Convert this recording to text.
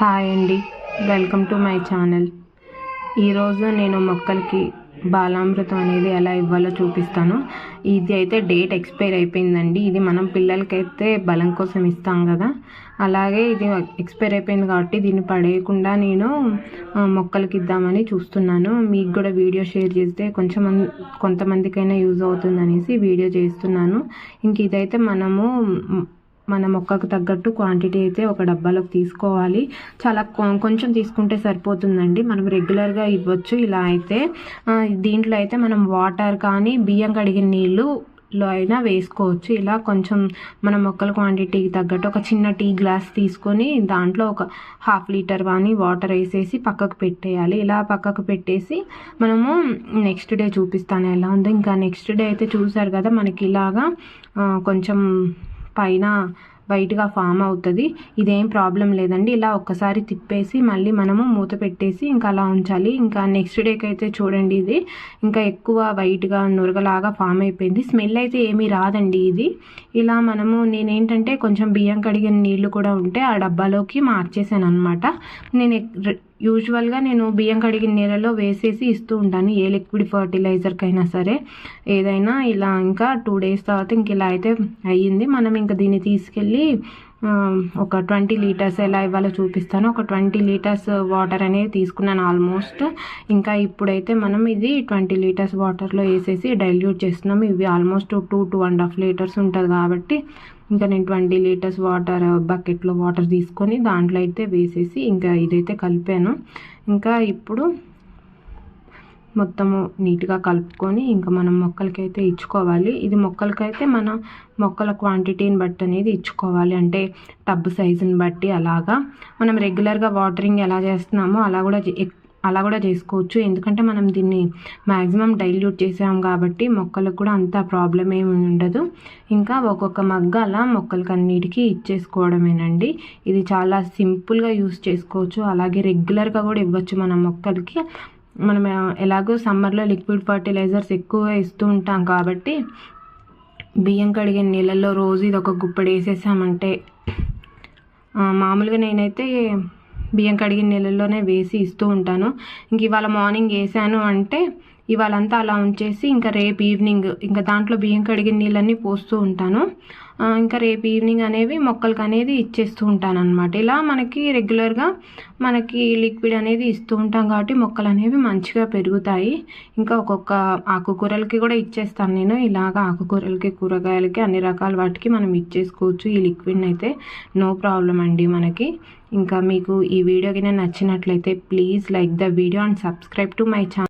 Hi అండి. Welcome to my channel. ఈరోజు నేను మొక్కలకి బాలామృతం అనేది ఎలా ఇవ్వాలో చూపిస్తాను. ఇది అయితే డేట్ ఎక్స్పైర్ అయిపోయిందండి. ఇది మనం పిల్లలకైతే బలం కోసం ఇస్తాం కదా. అలాగే ఇది ఎక్స్పైర్ అయిపోయింది కాబట్టి దీన్ని పడేయకుండా నేను మొక్కలకి ఇద్దామని చూస్తున్నాను. మీకు కూడా వీడియో షేర్ చేస్తే కొంచెం కొంతమందికైనా యూజ్ అవుతుంది అనేసి వీడియో చేస్తున్నాను. ఇంక ఇదైతే మనము మన మొక్కకు తగ్గట్టు క్వాంటిటీ అయితే ఒక డబ్బాలోకి తీసుకోవాలి. చాలా కొంచెం తీసుకుంటే సరిపోతుందండి. మనం రెగ్యులర్గా ఇవ్వచ్చు. ఇలా అయితే దీంట్లో అయితే మనం వాటర్ కానీ బియ్యం కడిగిన నీళ్ళు లో అయినా వేసుకోవచ్చు. ఇలా కొంచెం మన మొక్కల క్వాంటిటీకి తగ్గట్టు ఒక చిన్న టీ గ్లాస్ తీసుకొని దాంట్లో ఒక హాఫ్ లీటర్ కానీ వాటర్ వేసేసి పక్కకు పెట్టేయాలి. ఇలా పక్కకు పెట్టేసి మనము నెక్స్ట్ డే చూపిస్తాను ఎలా ఉందో. ఇంకా నెక్స్ట్ డే అయితే చూసారు కదా మనకి ఇలాగా కొంచెం పైన వైట్గా ఫామ్ అవుతుంది. ఇదేం ప్రాబ్లం లేదండి. ఇలా ఒక్కసారి తిప్పేసి మళ్ళీ మనము మూత పెట్టేసి ఇంకా అలా ఉంచాలి. ఇంకా నెక్స్ట్ డేకి అయితే చూడండి ఇది. ఇంకా ఎక్కువ వైట్గా నురగలాగా ఫామ్ అయిపోయింది. స్మెల్ అయితే ఏమీ రాదండి ఇది. ఇలా మనము నేనేంటంటే కొంచెం బియ్యం కడిగిన నీళ్ళు కూడా ఉంటే ఆ డబ్బాలోకి మార్చేసాను అనమాట నేను యూజువల్గా నేను బియ్యం కడిగిన నీళ్ళలో వేసేసి ఇస్తూ ఉంటాను. ఏ లిక్విడ్ ఫర్టిలైజర్కైనా సరే. ఏదైనా ఇలా ఇంకా టూ డేస్ తర్వాత ఇంక ఇలా అయితే అయ్యింది. మనం ఇంకా దీన్ని తీసుకెళ్ళి ఒక ట్వంటీ లీటర్స్ ఎలా ఇవ్వాలో చూపిస్తాను. ఒక ట్వంటీ లీటర్స్ వాటర్ అనేది తీసుకున్నాను ఆల్మోస్ట్. ఇంకా ఇప్పుడైతే మనం ఇది ట్వంటీ లీటర్స్ వాటర్లో వేసేసి డైల్యూట్ చేస్తున్నాం ఇవి almost two two and half litres ఉంటుంది కాబట్టి ఇంకా నేను ట్వంటీ లీటర్స్ వాటర్ బకెట్లో వాటర్ తీసుకొని దాంట్లో అయితే వేసేసి ఇంకా ఇదైతే కలిపాను. ఇంకా ఇప్పుడు మొత్తము నీట్గా కలుపుకొని ఇంకా మనం మొక్కలకైతే ఇచ్చుకోవాలి. ఇది మొక్కలకైతే మన మొక్కల క్వాంటిటీని బట్టి అనేది ఇచ్చుకోవాలి. అంటే టబ్ సైజుని బట్టి అలాగా. మనం రెగ్యులర్గా వాటరింగ్ ఎలా చేస్తున్నామో అలా కూడా అలా కూడా చేసుకోవచ్చు. ఎందుకంటే మనం దీన్ని మ్యాక్సిమం డైల్యూట్ చేసాం కాబట్టి మొక్కలకు కూడా అంత ప్రాబ్లం ఏమి ఉండదు. ఇంకా ఒక్కొక్క మగ్గ అలా మొక్కలకి అన్నిటికీ ఇచ్చేసుకోవడమేనండి. ఇది చాలా సింపుల్గా యూస్ చేసుకోవచ్చు. అలాగే రెగ్యులర్గా కూడా ఇవ్వచ్చు మన మొక్కలకి. మనం ఎలాగో సమ్మర్లో లిక్విడ్ ఫర్టిలైజర్స్ ఎక్కువగా ఇస్తూ ఉంటాం కాబట్టి బియ్యం కడిగే నీళ్ళల్లో రోజు ఇది ఒక గుప్పడి వేసేసామంటే మామూలుగా నేనైతే బియ్యం కడిగిన నీళ్ళల్లోనే వేసి ఇస్తూ ఉంటాను. ఇంక ఇవాళ మార్నింగ్ వేసాను అంటే ఇవాళంతా అలా ఉంచేసి ఇంకా రేపు ఈవినింగ్ ఇంకా దాంట్లో బియ్యం కడిగిన నీళ్ళన్నీ పోస్తూ ఉంటాను. ఇంకా రేపు ఈవినింగ్ అనేవి మొక్కలకి అనేది ఇచ్చేస్తూ ఉంటాను అనమాట ఇలా మనకి రెగ్యులర్గా మనకి లిక్విడ్ అనేది ఇస్తూ ఉంటాం కాబట్టి మొక్కలు అనేవి మంచిగా పెరుగుతాయి. ఇంకా ఒక్కొక్క ఆకుకూరలకి కూడా ఇచ్చేస్తాను నేను. ఇలాగ ఆకుకూరలకి కూరగాయలకి అన్ని రకాల వాటికి మనం ఇచ్చేసుకోవచ్చు. ఈ లిక్విడ్ని అయితే నో ప్రాబ్లం అండి మనకి. ఇంకా మీకు ఈ వీడియో కింద నచ్చినట్లయితే please like the video and subscribe to my channel